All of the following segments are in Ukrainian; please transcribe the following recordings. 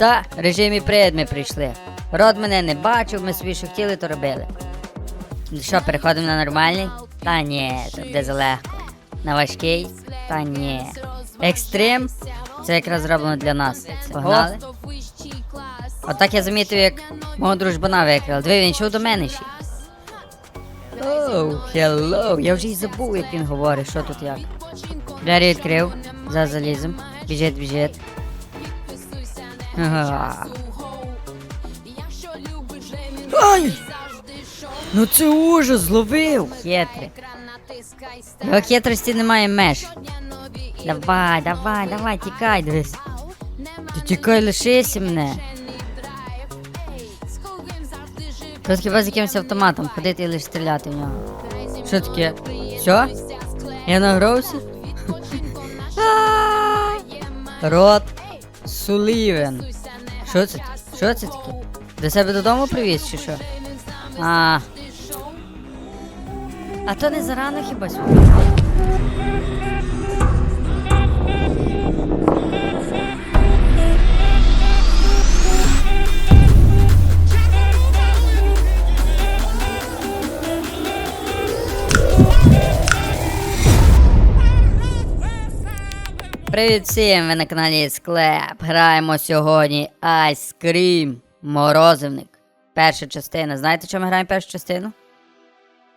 Та, режимі привід ми прийшли. Род мене не бачив, ми собі що хотіли, то робили. Що, переходимо на нормальний? Та ні, то буде залегко. На важкий? Та ні. Екстрим? Це якраз зроблено для нас. Погнали? Отак я замітив, як мого дружбана викрили. Диви, він йшов до мене ще. Оу, хеллоу. Я вже й забув, як він говорить, що тут як. Двері відкрив, за залізом. Біжить, біжить. Ага. Ай! Ну це ужас, зловив! Хитрий. Його хитрості немає меж. Давай, давай, давай, тікай, дивись. Ти тікай, лишися мене. Тут хіба з якимось автоматом ходити і лише стріляти в нього. Що таке? Що? Я награвся? Рот Сулівен. Що це? Що це таке? До себе додому привіз чи що? А. А то не зарано хіба сьогодні? Привіт всім! Ви на каналі Склеп. Граємо сьогодні Ice Cream Морозивник. Перша частина. Знаєте, чому ми граємо першу частину?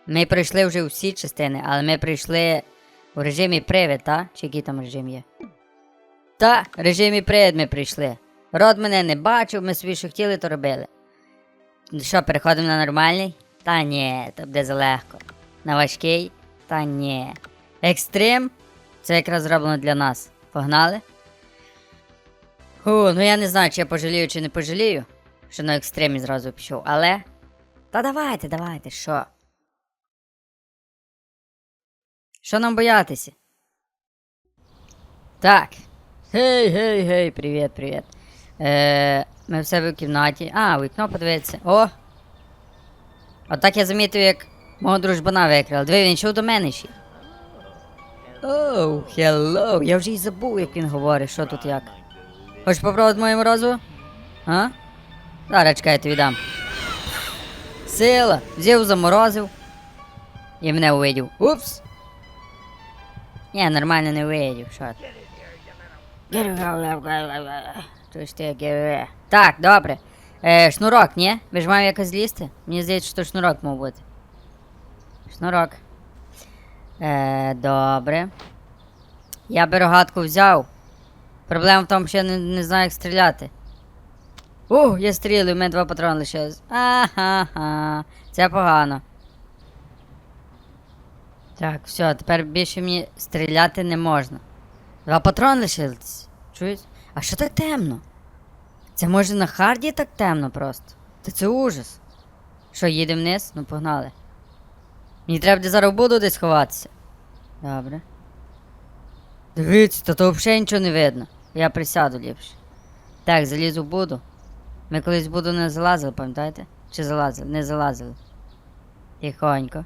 Ми пройшли вже всі частини, але ми прийшли у режимі привид, та? Чи який там режим є? Та, в режимі привид ми прийшли. Род мене не бачив, ми собі що хотіли, то робили. Що, переходимо на нормальний? Та ні, то буде залегко. На важкий? Та ні. Екстрим? Це якраз зроблено для нас. Погнали? Ху, ну я не знаю, чи я пожалію, чи не пожалію, що на екстремі зразу пішов, але. Та давайте, давайте, що? Що нам боятися? Так. Гей, гей, гей, привіт, привіт. Е, ми в себе в кімнаті. А, вікно подивитися. О! Отак я замітив, як мого дружбана викрили. Диви, він йшов до мене ще. Оу, хеллоу. Я вже й забув, як він говорить, що тут як. Хочеш попробувати моє морозиво? А? Зараз чекай, я тобі дам. Сила, взяв заморозив. І мене увидів. Упс. Ні, нормально не увидів, що ти. Так, добре. Е, шнурок, ні? Ви ж маємо якось злізти? Мені здається, що шнурок мав бути. Шнурок. Е, добре. Я би рогатку взяв. Проблема в тому, що я не, не знаю, як стріляти. Ух, я стрілю, у мене два патрони лишилось. Ага, це погано. Так, все, тепер більше мені стріляти не можна. Два патрони лишились. Чуєш? А що так темно? Це може на харді так темно просто? Та це ужас. Що, їдемо вниз? Ну погнали. Мені треба буде зараз в буду десь ховатися. Добре. Дивіться, та то взагалі нічого не видно. Я присяду ліпше. Так, залізу в буду. Ми колись в буду не залазили, пам'ятаєте? Чи залазили? Не залазили. Тихонько.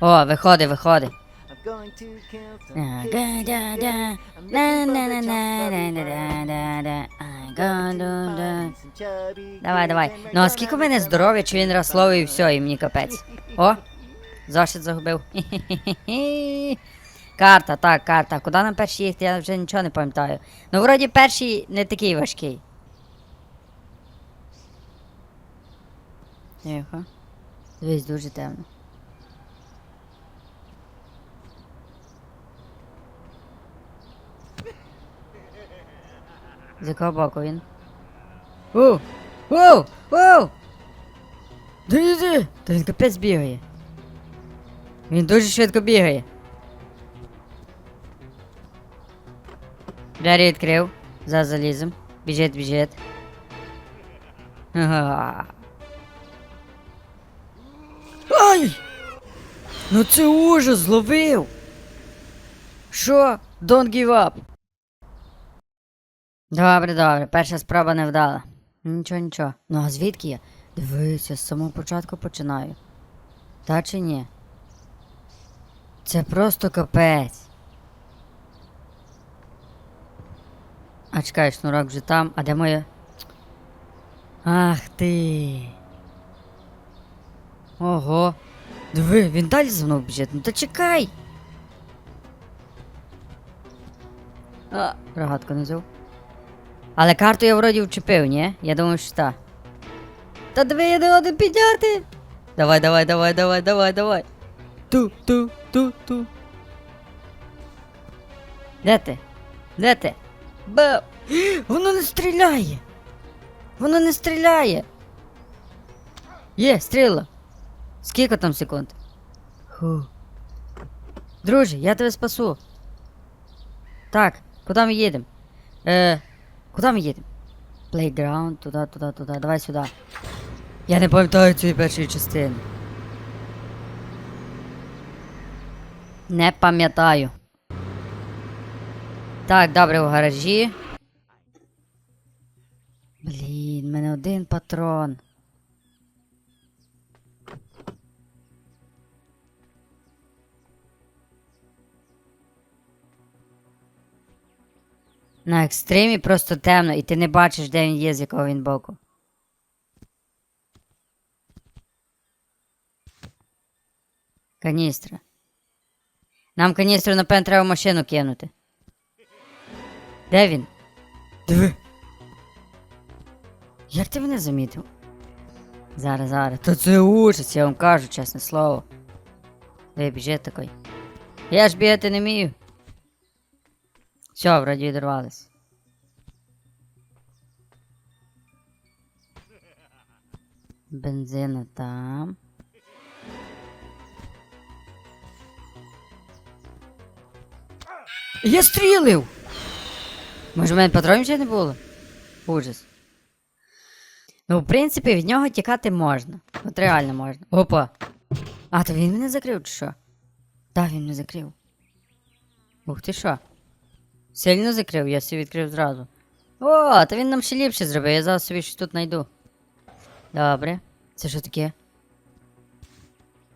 О, виходи, виходи. Давай, давай. Ну а скільки в мене здоров'я, чи він of і все, і мені капець. О! Зошит загубив. Карта, так, карта. Куди нам перші їхати, я вже нічого не пам'ятаю. Ну, вроді перший не такий важкий. Тихо. Дивись, дуже темно. З якого боку він? Оу! Оу! Оу! Де? Та він капець бігає. Він дуже швидко бігає. Двері відкрив. За залізом. Біжить, біжить. Ага. Ай! Ну це ужас, зловив! Що? Don't give up. Добре, добре, перша спроба не вдала. Нічого, нічого. Ну а звідки я? Дивися, з самого початку починаю. Та чи ні? Це просто капець. А чекай, шнурок вже там, а де моє. Ах ти. Ого. Диви, він далі за мною біжить. Ну то чекай. А, рогатку не взяв. Але карту я вроді вчепив, ні? Я думаю, що так. Та диви, я не один підняти. Давай, давай, давай, давай, давай, давай. Ту, ту, ту, ту. Де ти? Де ти? Б. Воно не стріляє. Воно не стріляє. Є, стріла. Скільки там секунд? Ху. Друже, я тебе спасу. Так, куди ми їдемо? Е, куди ми їдемо? Playground, туди, туди, туди. Давай сюди. Я не пам'ятаю цієї першої частини. Не пам'ятаю. Так, добре, у гаражі. Блін, в мене один патрон. На екстримі просто темно, і ти не бачиш, де він є, з якого він боку. Каністра. Нам каністру, напевно, треба в машину кинути. Де він? Диви. Як ти мене замітив? Зараз, зараз. То це ужас, я вам кажу, чесне слово. Де біжить такий. Я ж бігати не вмію. Все, вроді відірвались. Бензина там. Я стрілив! Може, в мене патронів ще не було? Ужас. Ну, в принципі, від нього тікати можна. От реально можна. Опа. А, то він мене закрив, чи що? Так, він мене закрив. Ух ти що? Сильно закрив, я собі відкрив зразу. О, то він нам ще ліпше зробив, я зараз собі щось тут знайду. Добре. Це що таке?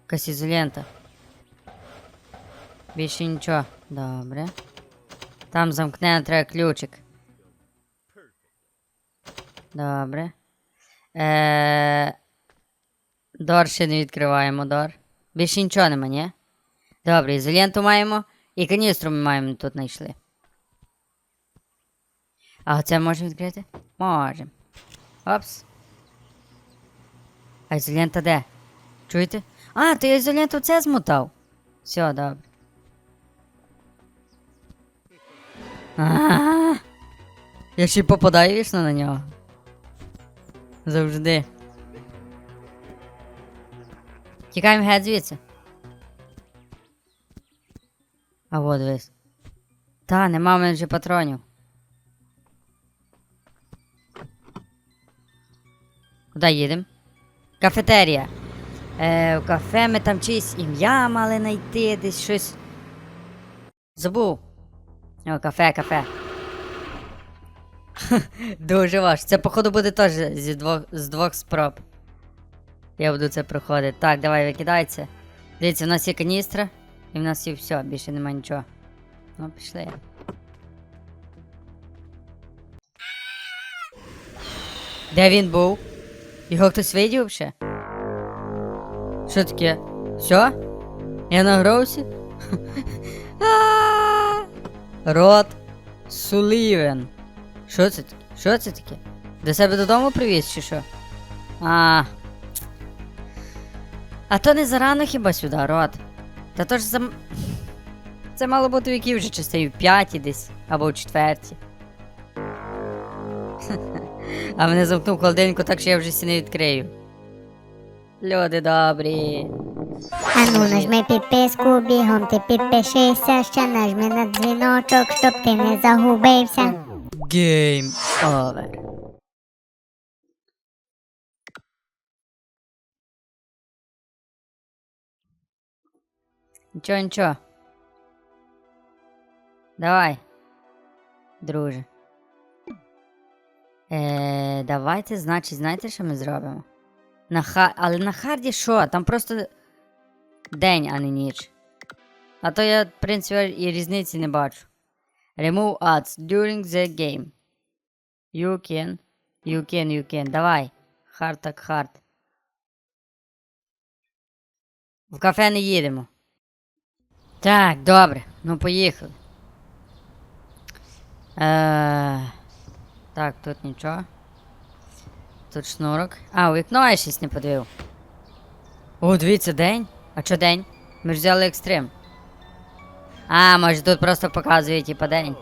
Якась ізолента. Більше нічого. Добре. Там замкнено треба ключик. Добре. Е... Дор ще не відкриваємо, Дор. Більше нічого нема, ні? Добре, ізоленту маємо і каністру ми маємо тут знайшли. А оце можемо відкрити? Можемо. Опс. А ізолента де? Чуєте? А, ти ізоленту це змотав. Все, добре. А, Я ще й попадаю вічно на нього. Завжди. Тікаємо геть звідси. А от дивись. Та, нема в мене вже патронів. Куди їдемо? Кафетерія. Е, в кафе ми там чиїсь ім'я мали знайти, десь щось. Забув. О, кафе, кафе. Дуже важко. Це, походу, буде теж зі двох, з двох спроб. Я буду це проходити. Так, давай викидайся. Дивіться, у нас є каністра, і в нас є все, більше нема нічого. Ну, пішли. Де він був? Його хтось видів ще? Що таке? Що? Я на гроусі? А! Рот Сулівен. Що це таке? Що це таке? До себе додому привіз чи що? А. А то не зарано хіба сюди, рот. Та то ж за. Це мало бути в якій вже частині в п'ятій десь або в четвертій. А мене замкнув холодильнику, так що я вже сі не відкрию. Люди добрі. Ану, нажми підписку, бігом ти підпишися, ще нажми на дзвіночок, щоб ти не загубився. Game over. Нічого, нічого. Давай. Друже. Е, давайте, значить, знаєте, що ми зробимо? На ха... Але на харді що? Там просто день, а не ніч. А то я, в принципі, і різниці не бачу. Remove ads during the game. You can. You can, you can. Давай. Хард так хард. В кафе не їдемо. Так, добре, ну поїхали. Е, так, тут нічого. Тут шнурок. А, у вікно я щось не подивив. О, дивіться, день. А що день? Ми ж взяли екстрим. А, може тут просто показує, типа день.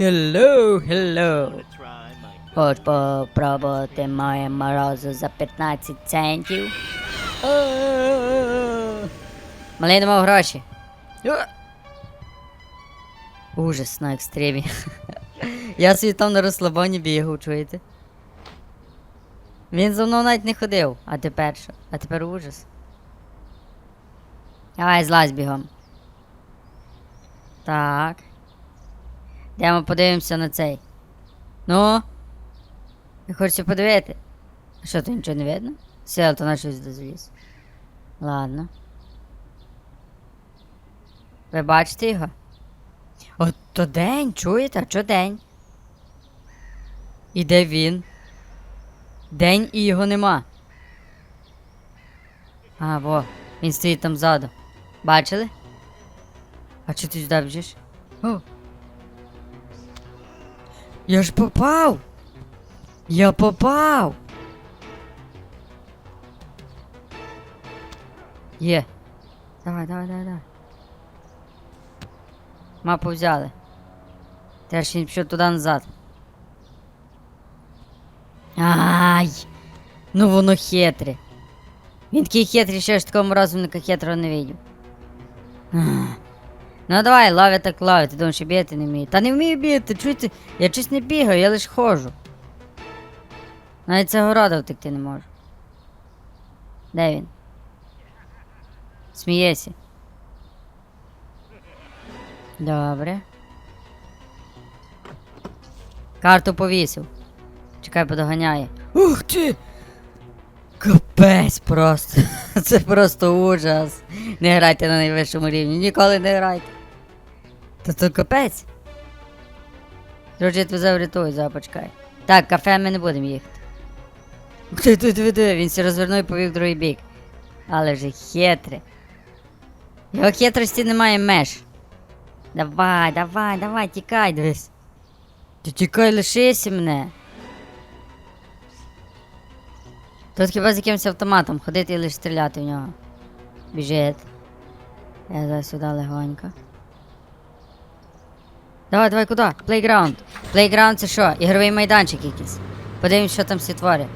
Hello, hello. Хоч попробувати моє морозиво за 15 центів. Малий мав гроші. Ужас на екстремі. Я собі там на розслабоні бігав, чуєте? Він за мною навіть не ходив, а тепер що? А тепер ужас. Давай, злазь бігом. Так. Йдемо подивимося на цей. Ну? Я хочу подивити. Що, то нічого не видно? Все, то на щось дозвіз. Ладно. Ви бачите його? От то день, чуєте? А що день? І де він? День і його нема. А, во, він стоїть там ззаду. Бачили? А чи ти сюди біжиш? О. Я ж попав! Я попав! Є. Давай, давай, давай, давай. Мапу взяли. Теж він пішов туди назад. Ай! Ну воно хитре. Він такий хитрий, що я ж такого розумника хитрого не видів. Ну давай, лаві так лаві, ти думаєш, що бігати не вміє. Та не вмію бігати, чуєте? Я щось не бігаю, я лише ходжу. Навіть це города втекти не можу. Де він? Смієся. Добре. Карту повісив. Чекай, подоганяє. Ух ти! Капець просто. Це просто ужас. Не грайте на найвищому рівні. Ніколи не грайте. Та це капець. Я тебе врятую, зараз. Так, кафе ми не будемо їхати. Ти, ти, ти, ти, він се розвернув і повів другий бік. Але вже хитрий. Його хитрості немає меж. Давай, давай, давай, тікай, дивись. Ти тікай, лишися мене. Тут хіба з якимось автоматом ходити і лише стріляти в нього. Біжить. Я зараз сюди легонько. Давай, давай, куди? Плейграунд. Плейграунд це що? Ігровий майданчик якийсь. Подивимось, що там всі твори.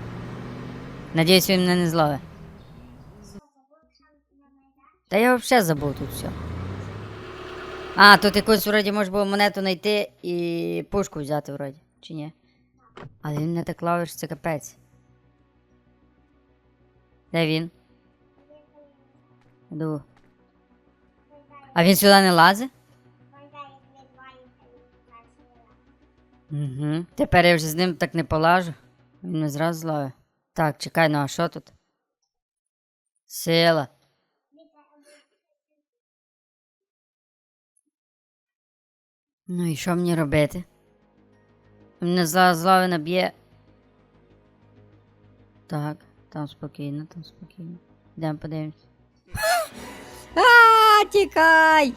Надіюсь, він мене не зловить. Та я взагалі забув тут все. А, тут якусь вроді можна було монету знайти і пушку взяти вроді. Чи ні? Але він не так ловиш, це капець. Де він? Йду. А він сюди не лазить? Угу. Тепер я вже з ним так не полажу. Він мене зразу зловить. Так, чекай, ну а що тут? Сила. Ну і що мені робити? Мене зла злови наб'є. Так, там спокійно, там спокійно. Йдемо подивимось. А, тікай!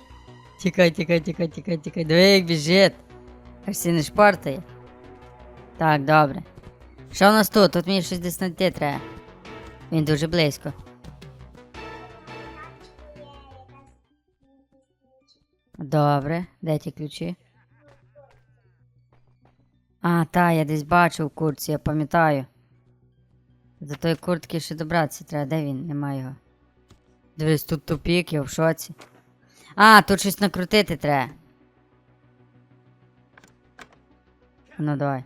Тікай, тікай, тікай, тікай, тікай. Диви, як біжить. Аж всі не шпортає. Так, добре. Що у нас тут? Тут мені щось десь знайти треба. Він дуже близько. Добре, де ті ключі? А, та, я десь бачив у куртці, я пам'ятаю. До тої куртки ще добратися треба, де він? Нема його. Дивись, тут тупік, я в шоці. А, тут щось накрутити треба. Ну давай.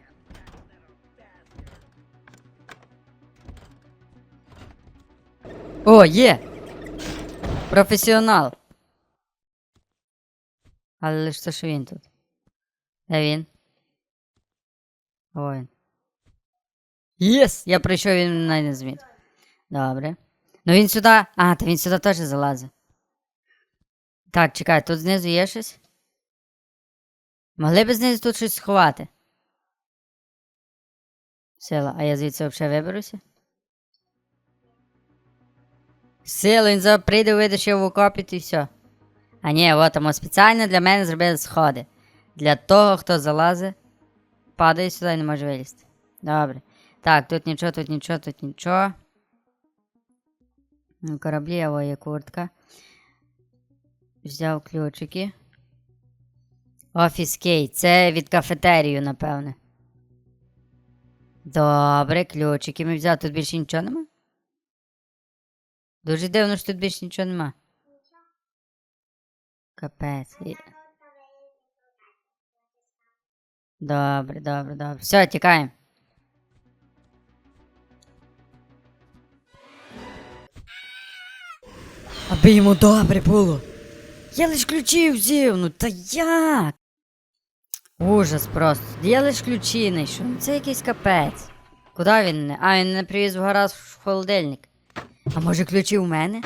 О, є! Професіонал. Але що він тут. Де він? О, він. Єс! Я прийшов, він мене не зміг. Добре. Ну він сюди. А, то він сюди теж залазить. Так, чекай, тут знизу є щось? Могли б знизу тут щось сховати. Сила, а я звідси взагалі виберуся? Сила, він зараз прийде, вийде ще в окопі і все. А ні, от тому спеціально для мене зробили сходи. Для того, хто залазить, падає сюди і не може вилізти. Добре. Так, тут нічого, тут нічого, тут нічого. На кораблі а во куртка. Взяв ключики. Офіс кей. Це від кафетерію, напевне. Добре, ключики ми взяли. Тут більше нічого нема? Дуже дивно, що тут більше нічого нема. Капець. Добре, добре, добре. Все, тікаємо. Аби йому добре було. Я лиш ключі взяв, ну та як? Ужас просто. Я лиш ключі знайшов. Ну це якийсь капець. Куди він не? А, він не привіз в гараж в холодильник. А може ключі у мене?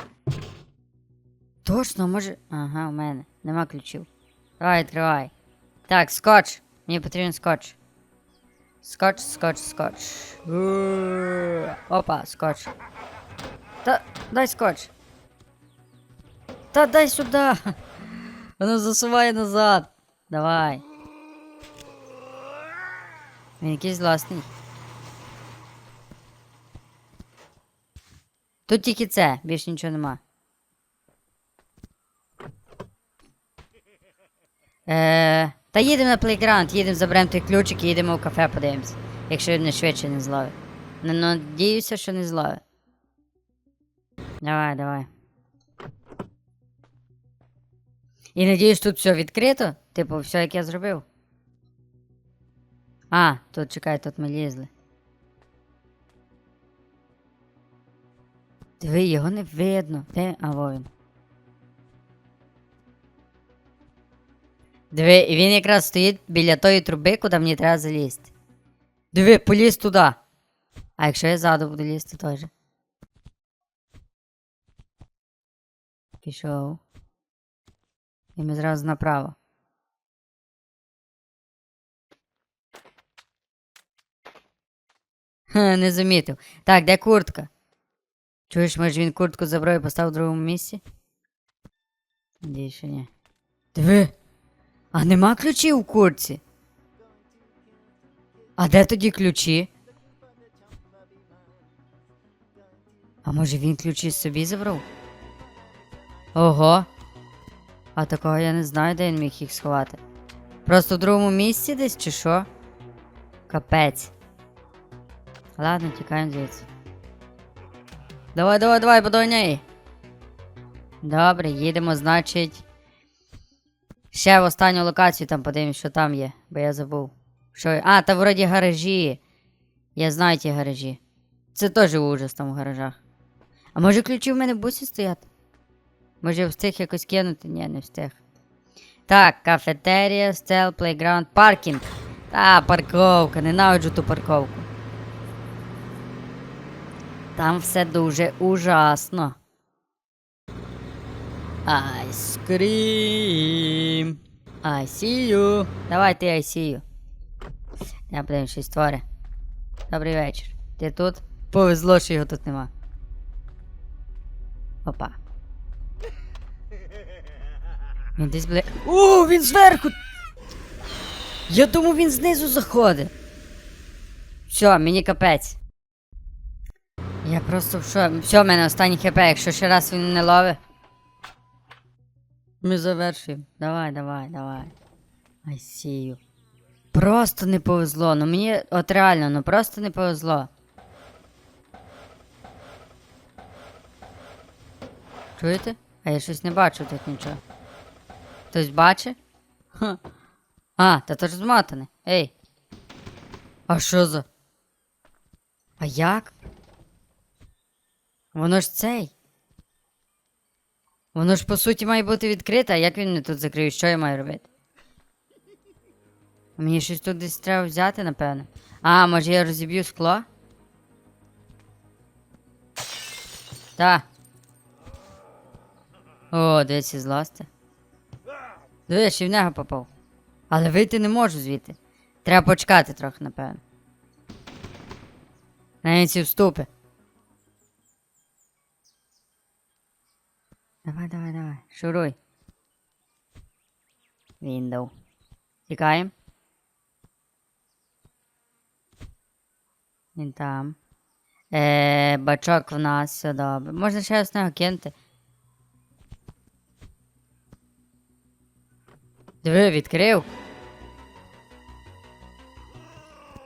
Точно, може. Ага, у мене. Нема ключів. Давай, відкривай. Так, скотч. Мені потрібен скотч. Скотч, скотч, скотч. Опа, скотч. Та дай скотч. Та дай сюди. Воно засуває назад. Давай. Він якийсь власний. Тут тільки це, більше нічого нема. Е, та їдемо на плейграунд, їдемо, заберемо той ключик і їдемо в кафе, подивимось. Якщо він не швидше не зловить. Ну, надіюся, що не зловить. Давай, давай. І надіюсь, тут все відкрито? Типу, все, як я зробив. А, тут чекай, тут ми лізли. Диви, його не видно. Де? А, во він. Диви, і він якраз стоїть біля тої труби, куди мені треба залізти. Диви, поліз туди. А якщо я ззаду буду лізти теж. Пішов. І ми зразу направо. Ха, не замітив. Так, де куртка? Чуєш, може він куртку забрав і поставив в другому місці? Надіюсь, що ні. Диви! А нема ключів у куртці. А де тоді ключі? А може він ключі собі забрав? Ого. А такого я не знаю, де він міг їх сховати. Просто в другому місці десь чи що? Капець. Ладно, тікаємо звідси. Давай, давай, давай, подоняй. Добре, їдемо, значить. Ще в останню локацію там подивимось, що там є, бо я забув. Що... А, та вроді гаражі. Я знаю ті гаражі. Це теж ужас там в гаражах. А може ключі в мене в бусі стоять? Може встиг якось кинути? Ні, не встиг. Так, кафетерія, стел, плейграунд, паркінг. Та, парковка, ненавиджу ту парковку. Там все дуже ужасно. Айскрім. You. Давай ти you. Я подивимось, щось творе. Добрий вечір. Ти тут? Повезло, що його тут нема. Опа. Він десь бли. О, він зверху! Я думав, він знизу заходить. Все, мені капець. Я просто в шо. Все, в мене останній хп, якщо ще раз він не ловить. Ми завершуємо. Давай, давай, давай. I see you. Просто не повезло. Ну мені от реально, ну просто не повезло. Чуєте? А я щось не бачу тут нічого. Хтось бачить? А, та то ж змотане. Ей. А що за? А як? Воно ж цей. Воно ж по суті має бути відкрите, а як він мене тут закриє? Що я маю робити? Мені щось тут десь треба взяти, напевно. А, може я розіб'ю скло? Та. О, дивіться, зласти. Дивись, ще в нього попав. Але вийти не можу звідти. Треба почекати трохи, напевно. Навіть ці вступи. Давай, давай, давай, шуруй. Window. Тікаємо. Він там. Е, бачок в нас, все добре. Можна ще з нього кинути. Диви, відкрив.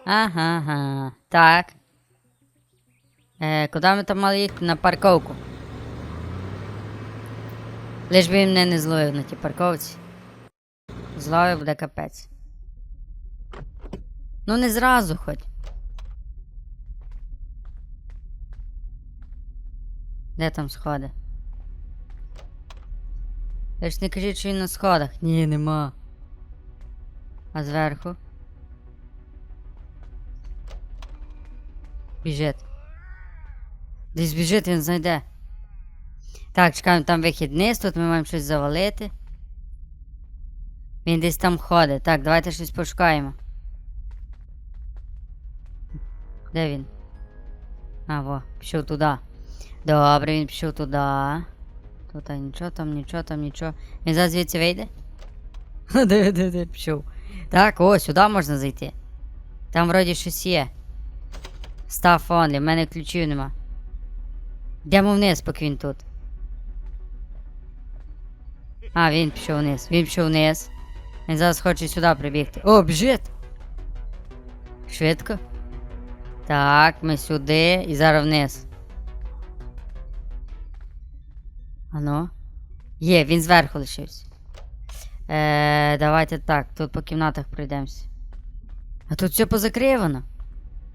Ага, ага. Так. Е, куди ми там мали їхати? На парковку. Лиш би він мене не зловив на тій парковці. Зловив буде капець. Ну не зразу хоч. Де там сходи? Ж не кажіть, що він на сходах. Ні, нема. А зверху? Біжить. Десь біжить, він знайде. Так, чекаємо, там вихід вниз, тут ми маємо щось завалити. Він десь там ходить. Так, давайте щось пошукаємо. Де він? А, во, пішов туди. Добре, він пішов туди. Тут а, нічого там, нічого там, нічого. Він зараз звідси вийде? Де, де, де, пішов. Так, о, сюди можна зайти. Там вроді щось є. Став онлі, в мене ключів нема. Йдемо вниз, поки він тут. А, він пішов вниз. Він пішов вниз. Він зараз хоче сюди прибігти. О, біжить! Швидко. Так, ми сюди і зараз вниз. Ано. Є, він зверху лишився. Е, давайте так, тут по кімнатах пройдемося. А тут все позакривано.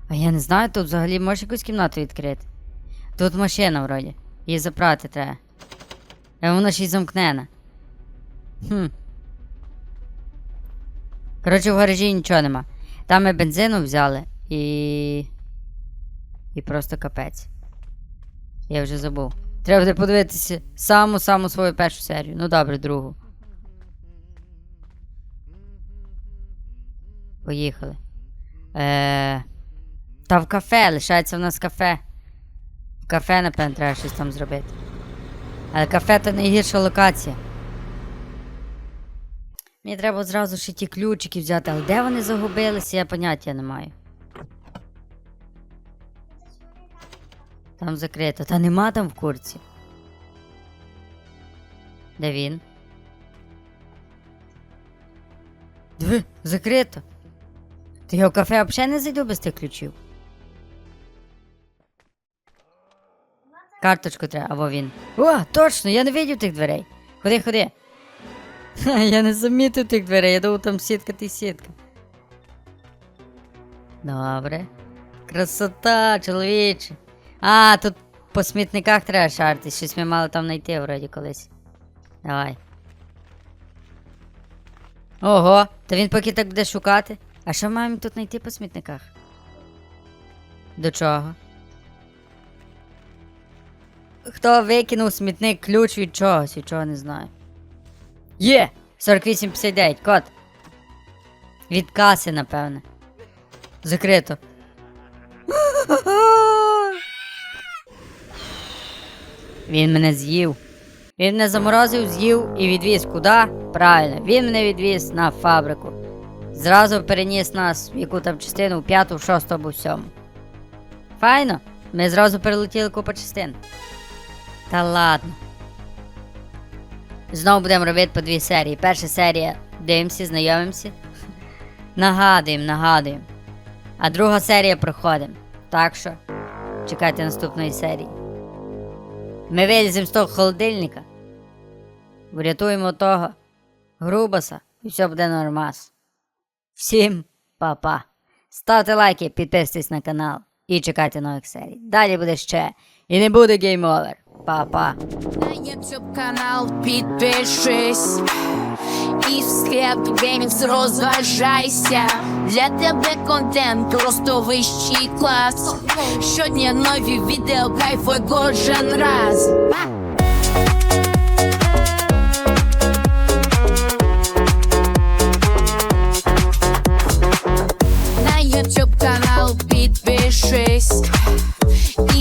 А я не знаю, тут взагалі можеш якусь кімнату відкрити. Тут машина вроді. Її запрати треба. А вона ще й замкнена. Хм. Коротше, в гаражі нічого нема. Там ми бензину взяли і. І просто капець. Я вже забув. Треба буде подивитися саму-саму свою першу серію. Ну добре, другу. Поїхали. Е... Та в кафе, лишається в нас кафе. В кафе, напевно, треба щось там зробити. Але кафе то найгірша локація. Мені треба зразу ще ті ключики взяти, але де вони загубилися, я поняття не маю. Там закрито. Та нема там в курці. Де він? Диви, закрито. То я в кафе взагалі не зайду без тих ключів. Карточку треба, або він. О, точно, я не видів тих дверей. Ходи, ходи. Я не замітив тих дверей, я думав там сітка ти сітка. Добре. Красота, чоловіче. А, тут по смітниках треба шарити. Щось ми мали там знайти вроді колись. Давай. Ого, то він поки так буде шукати. А що маємо тут знайти по смітниках? До чого? Хто викинув смітник ключ від чогось, від чого не знаю. Є! 4859, код. Від каси, напевне. Закрито. Він мене з'їв. Він мене заморозив, з'їв і відвіз куди? Правильно, він мене відвіз на фабрику. Зразу переніс нас в яку там частину, в п'яту, в шосту або в сьому. Файно, ми зразу перелетіли купа частин. Та ладно. Знову будемо робити по дві серії. Перша серія дивимося, знайомимося. Нагадуємо, нагадуємо. А друга серія проходимо. Так що чекайте наступної серії. Ми виліземо з того холодильника. Врятуємо того грубаса і все буде нормас. Всім па-па. Ставте лайки, підписуйтесь на канал і чекайте нових серій. Далі буде ще. І не буде гейм овер. Па-па. На YouTube канал підпишись І в геймінгс розважайся Для тебе контент просто вищий клас. Щодня нові відео, кайфуй кожен раз. На YouTube канал підпишись